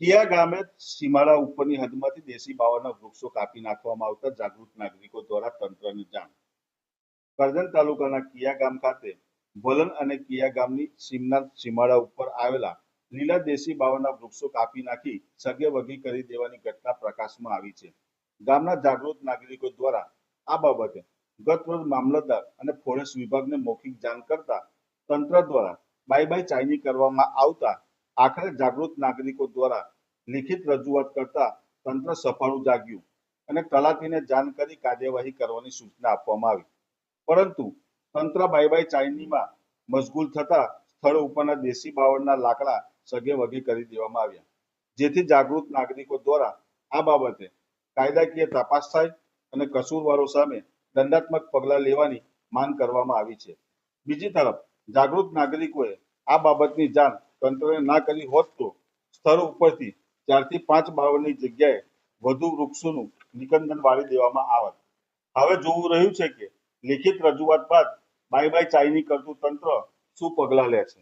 કિયા ગામે સીમાડા ઉપરની હદમાંથી દેશી બાવળના વૃક્ષો કાપી નાખવામાં આવતા જાગૃત નાગરિકો દ્વારા તંત્રને જાણ. કરજણ તાલુકાના કિયા ગામ ખાતે ભલન અને કિયા ગામની સીમના સીમાડા ઉપર આવેલા લીલા દેશી બાવળના વૃક્ષો કાપી નાખી સગે વગી કરી દેવાની ઘટના પ્રકાશમાં આવી છે. ગામના જાગૃત નાગરિકો દ્વારા આ બાબતે ગત રોજ મામલતદાર અને ફોરેસ્ટ વિભાગને મૌખિક જાણ કરતા તંત્ર દ્વારા બાય બાય ચાઇની કરવામાં આવતા આખરે જાગૃત નાગરિકો દ્વારા લિખિત રજૂઆત કરતા તંત્ર સફાળું જાગ્યું અને તલાટીને જાણ કરી કાર્યવાહી કરવાની સૂચના આપવામાં આવી. પરંતુ તંત્ર બાય ચાઇનીમાં મશગુલ થતા સ્થળ ઉપરના દેશી બાવળના લાકડા સગે વગે કરી દેવામાં આવ્યા. જેથી જાગૃત નાગરિકો દ્વારા આ બાબતે કાયદાકીય તપાસ થાય અને કસૂરવારો સામે દંડાત્મક પગલાં લેવાની માંગ કરવામાં આવી છે. બીજી તરફ, જાગૃત નાગરિકોએ આ બાબતની જાણ તંત્રને ના કરી હોત તો સ્થળ ઉપરથી ચારથી પાંચ બાવળની જગ્યાએ વધુ વૃક્ષોનું નિકંદન વાળી દેવામાં આવત. હવે જોવું રહ્યું છે કે લિખિત રજૂઆત બાદ બાય બાય ચાઇની કરતું તંત્ર શું પગલાં લે છે?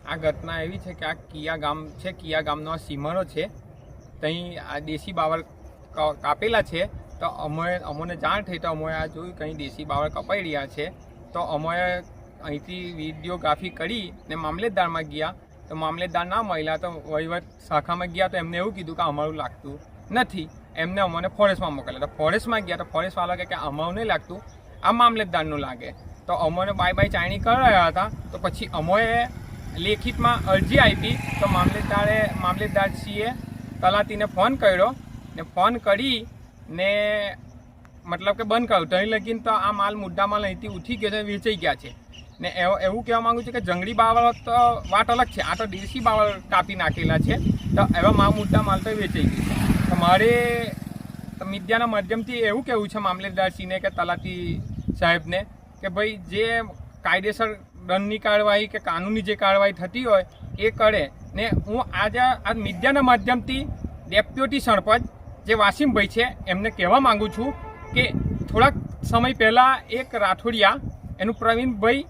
આ ઘટના એવી છે કે આ કિયા ગામ છે, કિયા ગામનો આ સીમાડો છે. ત્યાં આ દેશી બાવળ કાપેલા છે. તો અમે અમને જાણ થઈ તો અમે આ જોયું કંઈ દેશી બાવળ કપાઈ રહ્યા છે. તો અમે અહીંથી વિડીયોગ્રાફી કરી ને મામલેદારમાં ગયા. તો મામલેદાર ના મળ્યા તો વહીવટ શાખામાં ગયા તો એમને એવું કીધું કે અમારું લાગતું નથી. એમને અમને ફોરેસ્ટમાં મોકલ્યા. તો ફોરેસ્ટમાં ગયા તો ફોરેસ્ટવાળા કહે કે અમારું નહીં લાગતું. આ મામલેદારનું લાગે. તો અમોને બાય બાય ચાયણી કરાયા હતા. તો પછી અમોએ લેખિતમાં અરજી આપી. તો મામલેદારે મામલેદારશ્રીએ તલાટીને ફોન કર્યો ને ફોન કરી ને મતલબ કે બંધ કર્યું. ત્યાં લગીન તો આ માલ મુદ્દા માલ અહીંથી ઉઠી ગયો છે વેચાઈ ગયા છે. ને એવ- કહેવા માગું છું કે જંગલી બાવળ તો વાત અલગ છે. આ તો દેશી બાવળ કાપી નાખેલા છે. તો એવા મા મુદ્દા માલ તો વેચાઈ ગયું તો મારે મીડિયાના માધ્યમથી એવું કહેવું છે મામલેદારશ્રીને કે તલાટી સાહેબને કે ભાઈ જે કાયદેસર દંડની કાર્યવાહી કે કાનૂની જે કાર્યવાહી થતી હોય એ કરે. ને હું આજે આ મીડિયાના માધ્યમથી ડેપ્યુટી સરપંચ જે વાસીમભાઈ છે એમને કહેવા માગું છું કે થોડાક સમય પહેલાં એક રાઠોડિયા એનું પ્રવીણભાઈ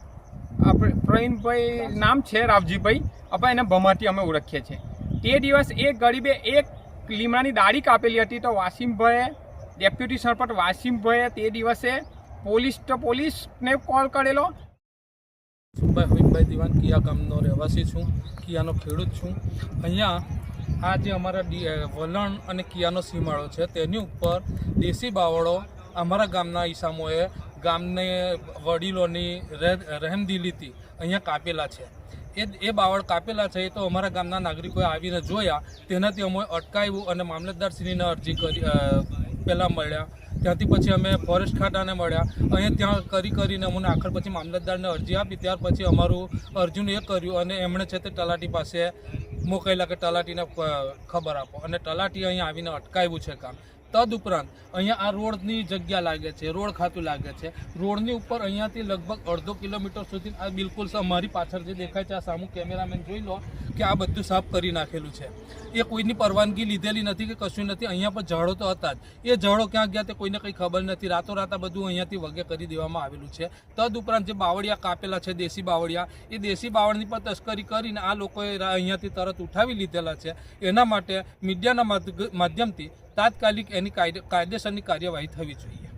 આપણે પ્રવીણભાઈ નામ છે રાવજીભાઈ. આપણે એને ભમાથી અમે ઓળખીએ છીએ. તે દિવસ એક ગરીબે એક લીમડાની દાઢી કાપેલી હતી તો વાસીમભાઈએ, ડેપ્યુટી સરપંચ વાસીમભાઈએ તે દિવસે પોલીસ તો પોલીસને કોલ કરેલો. સુભાઈ હુઈનભાઈ દિવાન, કિયા ગામનો રહેવાસી છું, કિયાનો ખેડૂત છું. અહીંયા આ જે અમારા વલણ અને કિયાનો સીમાડો છે, તેની ઉપર દેશી બાવળો અમારા ગામના ઈસામોએ ગામને વડીલોની રહે- રહેમદિલીથી અહીંયા કાપેલા છે. એ એ બાવળ કાપેલા છે, એ તો અમારા ગામના નાગરિકોએ આવીને જોયા. તેનાથી અમે અટકાવ્યું અને મામલતદારશ્રીને અરજી કરી પહેલાં મળ્યા. ત્યાંથી પછી અમે ફોરેસ્ટ ખાતાને મળ્યા. અહીંયા ત્યાં કરી કરીને અમને આખર પછી મામલતદારને અરજી આપી. ત્યાર પછી અમારું અરજીનું એ કર્યું અને એમણે છે તે તલાટી પાસે મોકલેલા કે તલાટીને ખબર આપો. અને તલાટી અહીંયા આવીને અટકાવ્યું છે કામ. તદ ઉપરાંત અહીંયા આ રોડની જગ્યા લાગે છે, રોડ ખાતું લાગે છે. રોડની ઉપર અહીંયાથી લગભગ અડધો કિલોમીટર સુધી, આ બિલકુલ અમારી મારી પાછળ જે દેખાય છે, આ સામુ કેમેરામેન જોઈ લો, કે આ બધું સાફ કરી નાખેલું છે. એ કોઈની પરવાનગી લીધેલી નથી કે કશું નથી, અહીંયા પર ઝાડો તો હતા જ. એ ઝાડો ક્યાં ગયા તે કોઈને કંઈ ખબર નથી. રાતોરાત આ બધું અહીંયાથી વગે કરી દેવામાં આવેલું છે. તદ ઉપરાંત જે બાવળિયા કાપેલા છે, દેશી બાવળિયા, એ દેશી બાવળની પર તસ્કરી કરીને આ લોકોએ અહીંયાથી તરત ઉઠાવી લીધેલા છે. એના માટે મીડિયાના માધ્યમથી તાત્કાલિક એની કાયદે કાયદેસરની કાર્યવાહી થવી જોઈએ.